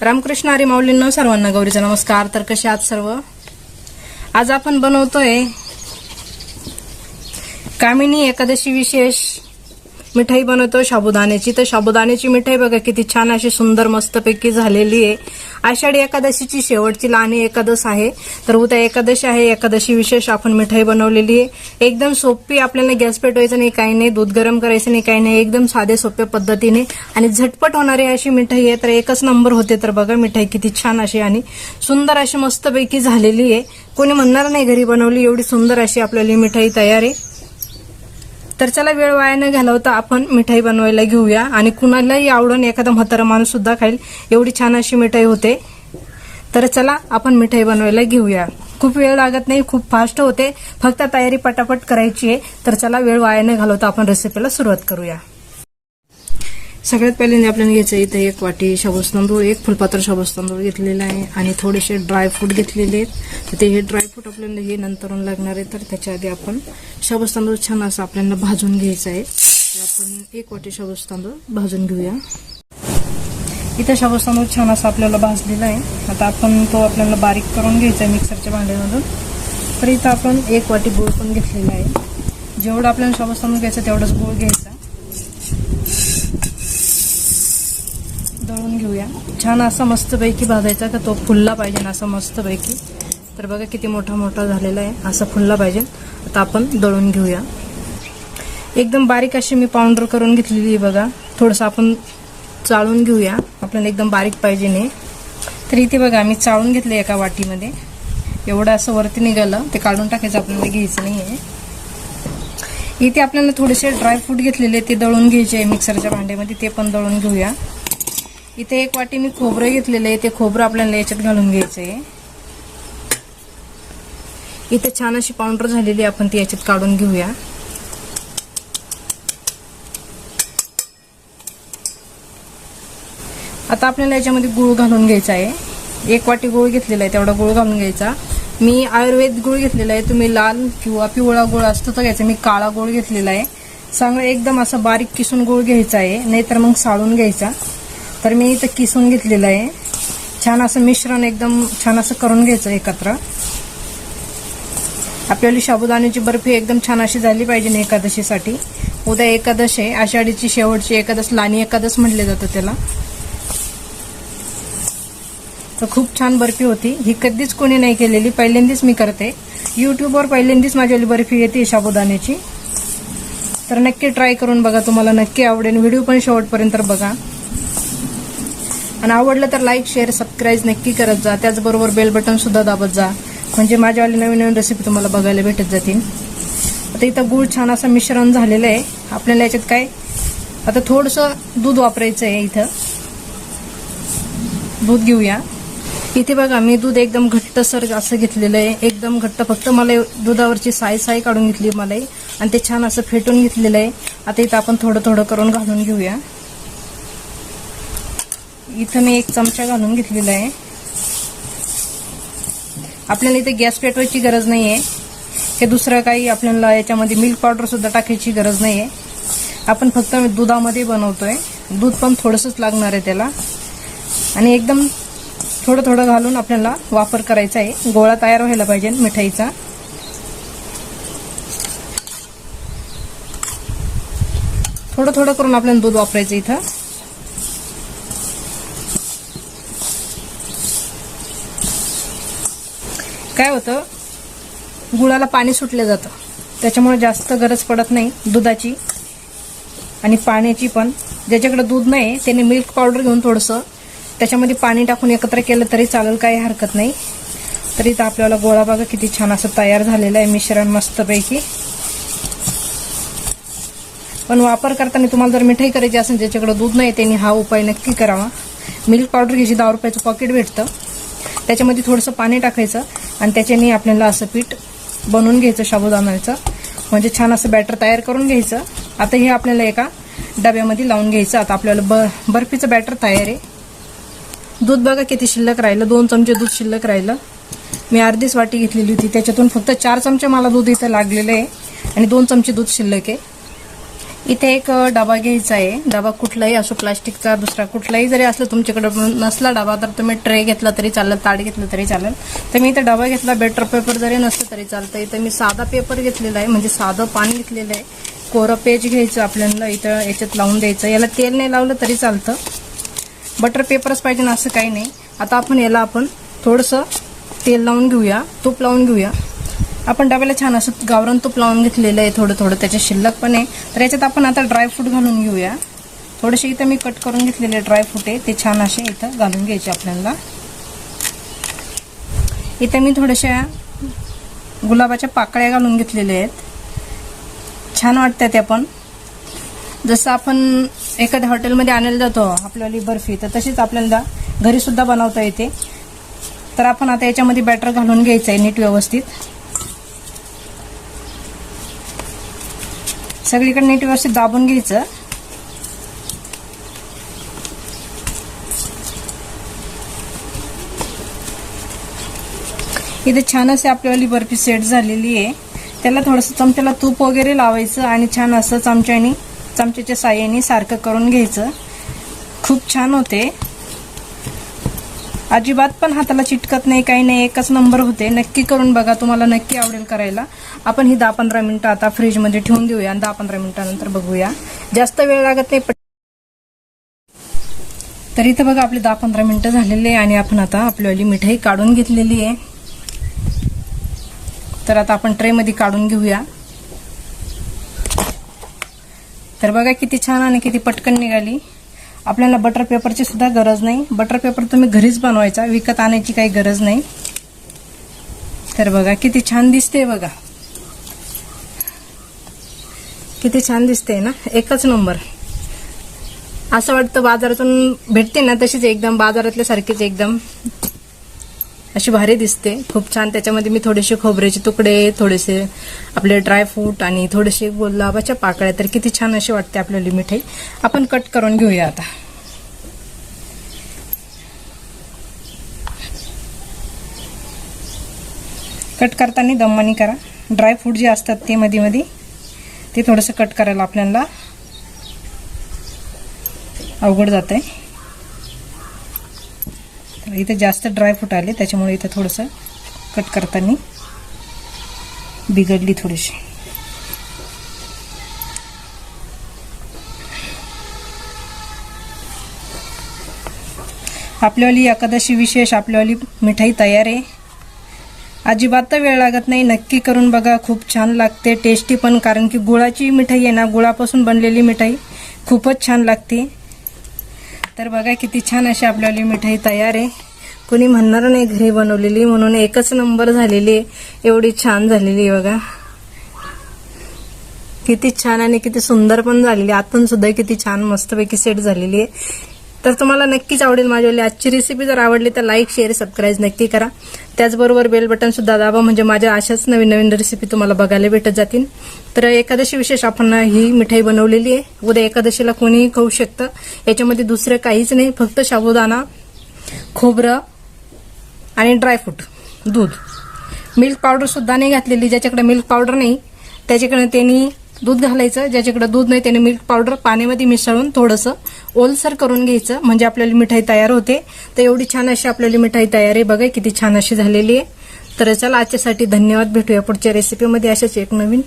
रामकृष्ण आरे माऊलींनो सर्वांना गौरीचा नमस्कार. तर कसे आहात सर्व? आज आपण बनवतोय कामिनी एकादशी विशेष. मिठाई बनवतो साबुदाण्याची. तर साबुदाण्याची मिठाई बघा किती छान अशी सुंदर मस्तपैकी झालेली आहे. आषाढी एकादशीची शेवटची लहान एकादश आहे. तर उद्या एकादशी आहे. एकादशी विशेष आपण मिठाई बनवलेली आहे. एकदम सोपी आपल्याला गॅस पेटवायचं नाही काही नाही. दूध गरम करायचं नाही काही नाही. एकदम साधे सोप्या पद्धतीने आणि झटपट होणारी अशी मिठाई आहे. तर एकच नंबर होते तर बघा मिठाई किती छान अशी आणि सुंदर अशी मस्तपैकी झालेली आहे. कोणी म्हणणार नाही घरी बनवली एवढी सुंदर अशी आपल्याला मिठाई तयार आहे. तर चला वेळ वाया न घालवता आपण मिठाई बनवायला घेऊया. आणि कुणालाही आवडून एखादा म्हातारा माणूस सुद्धा खाईल. एवढी छान अशी मिठाई होते. तर चला आपण मिठाई बनवायला घेऊया. खूप वेळ लागत नाही खूप फास्ट होते. फक्त तयारी पटापट करायची आहे. तर चला वेळ वाया न घालवता आपण रेसिपीला सुरुवात करूया. सगळ्यात पहिल्यांदा आपल्याला घ्यायचं इथं एक वाटी शाबूस तांदूळ एक फुलपात्र शाबूस तांदूळ घेतलेला आहे आणि थोडेसे ड्रायफ्रूट घेतलेले आहेत. तर ते हे ड्रायफ्रूट आपल्याला हे नंतरून लागणार आहे. तर त्याच्या आधी आपण शाबूस तांदूळ छान असं आपल्याला भाजून घ्यायचं आहे. तर आपण एक वाटी शाबूस तांदूळ भाजून घेऊया. इथं शाबूस तांदूळ छान असं आपल्याला भाजलेला आहे. आता आपण तो आपल्याला बारीक करून घ्यायचा आहे मिक्सरच्या भांड्यामधून. तर इथं आपण एक वाटी गूळ पण घेतलेला आहे. जेवढं आपल्याला शाबूस तांदूळ घ्यायचं तेवढंच गूळ घ्यायचा. दळून घेऊया. छान असा मस्तपैकी भाजायचा का तो फुलला पाहिजे ना मस्तपैकी. तर बघा किती मोठा मोठा झालेला आहे. असं फुलला पाहिजे. आता आपण दळून घेऊया. एकदम बारीक अशी मी पावडर करून घेतलेली आहे बघा. थोडंसं आपण चाळून घेऊया. आपल्याला एकदम बारीक पाहिजे नाही. तर इथे बघा मी चाळून घेतलं एका वाटीमध्ये. एवढं असं वरती निघालं. ते काढून टाकायचं आपल्याला घ्यायचं नाही आहे इथे आपल्याला थोडेसे ड्रायफ्रूट घेतलेले ते दळून घ्यायचे आहे मिक्सरच्या भांड्यामध्ये. ते पण दळून घेऊया. इथे एक वाटी मी खोबरं घेतलेलं आहे. ते खोबरं आपल्याला याच्यात घालून घ्यायचं आहे इथे छान अशी पावडर झालेली आपण ती याच्यात काढून घेऊया. आता आपल्याला याच्यामध्ये गुळ घालून घ्यायचा आहे. एक वाटी गुळ घेतलेला आहे. तेवढा गुळ घालून घ्यायचा. मी आयुर्वेद गुळ घेतलेला आहे. तुम्ही लाल किंवा पिवळा गुळ असतो तर घ्यायचा. मी काळा गुळ घेतलेला आहे. चांगला एकदम असं बारीक किसून गुळ घ्यायचा आहे. नाहीतर मग साळून घ्यायचा. तर मी इथं किसून घेतलेलं आहे. छान असं मिश्रण एकदम छान असं करून घ्यायचं एकत्र. आपल्याला साबुदाण्याची बर्फी एकदम छान अशी झाली पाहिजे ना एकादशीसाठी. उद्या एकादश आहे. आषाढीची शेवटची एकादश लाणी एकादश म्हटले जातं त्याला. तर खूप छान बर्फी होती. ही कधीच कोणी नाही केलेली. पहिल्यांदाच मी करते. युट्यूबवर पहिल्यांदाच माझ्यावाली बर्फी येते साबुदाण्याची. तर नक्की ट्राय करून बघा तुम्हाला. नक्की आवडेल. व्हिडिओ पण शेवटपर्यंत बघा. आणि आवडलं तर लाईक शेअर सबस्क्राईब नक्की करत जा. त्याचबरोबर बेल बटन सुद्धा दाबत जा. म्हणजे माझ्यावाली नवीन नवीन रेसिपी तुम्हाला बघायला भेटत जातील. आता इथं गूळ छान असं मिश्रण झालेलं आहे. आपल्याला याच्यात काय आता थोडंसं दूध वापरायचं आहे इथं. दूध घेऊया. इथे बघा मी दूध एकदम घट्टसर असं घेतलेलं आहे. एकदम घट्ट फक्त मला दुधावरची साय साय काढून घेतली मला आणि ते छान असं फेटून घेतलेलं आहे. आता इथं आपण थोडं थोडं करून घालून घेऊया. इथं मी एक चमचा घालून घेतलेला आहे. आपल्याला इथे गॅस पेटवायची गरज नाही आहे हे दुसरं काही आपल्याला याच्यामध्ये मिल्क पावडर सुद्धा टाकायची गरज नाही आहे आपण फक्त दुधामध्ये बनवतोय. दूध पण थोडंसंच लागणार आहे त्याला. आणि एकदम थोडं थोडं घालून आपल्याला वापर करायचा आहे. गोळा तयार व्हायला पाहिजे मिठाईचा. थोडं थोडं करून आपल्याला दूध वापरायचं इथं. काय होतं? गुळाला पाणी सुटलं जातं. त्याच्यामुळे जास्त गरज पडत नाही दुधाची आणि पाण्याची पण. ज्याच्याकडे दूध नाही त्याने मिल्क पावडर घेऊन थोडंसं त्याच्यामध्ये पाणी टाकून एकत्र केलं तरी चालेल काही हरकत नाही. तरी तर आपल्याला गोळा बघा किती छान असं तयार झालेलं आहे मिश्रण मस्तपैकी. पण वापर करताना तुम्हाला जर मिठाई करायची असेल ज्याच्याकडे दूध नाही त्यांनी हा उपाय नक्की करावा. मिल्क पावडर घ्यायची दहा रुपयाचं पॉकेट भेटतं. त्याच्यामध्ये थोडंसं पाणी टाकायचं. आणि त्याच्याने आपल्याला असं पीठ बनवून घ्यायचं साबुदाण्याचं म्हणजे छान असं बॅटर तयार करून घ्यायचं. आता हे आपल्याला एका डब्यामध्ये लावून घ्यायचं. आता आपल्याला ब बर्फीचं बॅटर तयार आहे. दूध बघा किती शिल्लक राहिलं. दोन चमचे दूध शिल्लक राहिलं. मी अर्धीच वाटी घेतलेली होती. त्याच्यातून फक्त चार चमचे मला दूध इथं लागलेलं आहे. आणि दोन चमचे दूध शिल्लक आहे. इथे एक डबा घ्यायचा आहे. डबा कुठलाही असो प्लास्टिकचा दुसरा कुठलाही जरी असला तुमच्याकडे नसला डबा तर तुम्ही ट्रे घेतला तरी चालेल ताट घेतलं तरी चालेल. तर मी इथे डबा घेतला बेटर पेपर जरी नसलं तरी चालतं. इथं मी साधा पेपर घेतलेला आहे म्हणजे साधं पाणी घेतलेलं आहे. कोरं पेज घ्यायचं आपल्याला इथं याच्यात लावून द्यायचं. याला तेल नाही लावलं तरी चालतं. बटर पेपरच पाहिजे ना असं काही नाही. आता आपण याला आपण थोडंसं तेल लावून घेऊया तूप लावून घेऊया. आपण डब्याला छान असं गावरान तूप लावून घेतलेलं आहे थोडं थोडं त्याचे शिल्लक पण आहे. तर याच्यात आपण आता ड्रायफ्रूट घालून घेऊया. थोडेसे इथं मी कट करून घेतलेले ड्रायफ्रूट आहे ते छान असे इथं घालून घ्यायचे आपल्याला. इथं मी थोड्याशा गुलाबाच्या पाकळ्या घालून घेतलेल्या आहेत. छान वाटतात त्या पण. जसं आपण एखाद्या हॉटेलमध्ये आणायला जातो आपल्याला बर्फी तर तशीच आपल्याला घरीसुद्धा बनवता येते. तर आपण आता याच्यामध्ये बॅटर घालून घ्यायचं आहे नीट व्यवस्थित. सगळीकडे नीट व्यवस्थित दाबून घ्यायचं. इथे छान असे आपल्यावाली बर्फी सेट झालेली आहे. त्याला थोडंसं चमच्याला तूप वगैरे लावायचं आणि छान असं चमच्याने चमच्याच्या साह्याने सारखं करून घ्यायचं. खूप छान होते. अजिबात पण हाताला चिटकत नाही काही नाही एकच नंबर होते. नक्की करून बघा तुम्हाला नक्की आवडेल करायला. आपण ही दहा पंधरा मिनिटं आता फ्रीजमध्ये ठेवून देऊया आणि दहा पंधरा मिनिटानंतर बघूया. जास्त वेळ लागत नाही तर इथं बघा आपले दहा पंधरा मिनिटं झालेले आहे आणि आपण आता आपल्यावाली मिठाई काढून घेतलेली आहे. तर आता आपण ट्रेमध्ये काढून घेऊया. तर बघा किती छान आणि किती पटकन निघाली. आपल्याला बटर पेपरची सुद्धा गरज नाही. बटर पेपर तुम्ही घरीच बनवायचा. विकत आणायची काही गरज नाही. तर बघा किती छान दिसते बघा. किती छान दिसते ना? एकच नंबर असं वाटतं बाजारातून भेटते ना तशीच एकदम बाजारातल्या सारखीच एकदम. अशी भारी दिसते. खूप छान. त्याच्यामध्ये मी थोडेसे खोबऱ्याचे तुकडे थोडेसे आपले ड्रायफ्रूट आणि थोडेसे गुलाबाच्या पाकळ्या. तर किती छान अशी वाटते आपल्याला मिठाई. आपण कट करून घेऊया आता. कट करताना दमानी करा. ड्रायफ्रूट जे असतात ते मध्ये मध्ये ते थोडंसं कट करायला आपल्याला अवघड जात आहे इथे जास्त ड्रायफ्रूट आले त्याच्यामुळे इथं थोडंसं कट करताना बिघडली थोडीशी. आपल्यावाली एकादशी विशेष आपल्यावाली मिठाई तयार आहे. अजिबात तर वेळ लागत नाही नक्की करून बघा खूप छान लागते टेस्टी पण कारण की गुळाची मिठाई आहे ना गुळापासून बनलेली मिठाई खूपच छान लागते. तर बघा किती छान अशी आपल्यावाली मिठाई तयार आहे. कुणी म्हणणार नाही घरी बनवलेली म्हणून एकच नंबर झालेली आहे. एवढी छान झालेली आहे बघा. किती छान आणि किती सुंदर पण झालेली आतून सुद्धा किती छान मस्तपैकी सेट झालेली आहे. तर तुम्हाला नक्कीच आवडेल माझ्यावाली आजची रेसिपी जर आवडली तर लाईक शेअर सबस्क्राईब नक्की करा. त्याचबरोबर बेल बटन सुद्धा दाबा म्हणजे माझ्या अशाच नवीन नवीन रेसिपी तुम्हाला बघायला भेटत जातील. तर एकादशी विशेष आपण ही मिठाई बनवलेली आहे. उद्या एकादशीला कोणीही खाऊ शकतं. याच्यामध्ये दुसरं काहीच नाही. फक्त साबुदाणा खोबरं आणि ड्रायफ्रूट दूध. मिल्क पावडर सुद्धा नाही घातलेली ज्याच्याकडे मिल्क पावडर नाही त्याच्याकडे त्यांनी दूध घालायचं. ज्याच्याकडे दूध नाही त्याने मिल्क पावडर पाण्यामध्ये मिसळून थोडंसं ओलसर करून घ्यायचं. म्हणजे आपल्याला मिठाई तयार होते. तर एवढी छान अशी आपल्याला मिठाई तयार आहे. बघा किती छान अशी झालेली आहे. तर चला आजच्यासाठी धन्यवाद. भेटूया पुढच्या रेसिपीमध्ये अशाच एक नवीन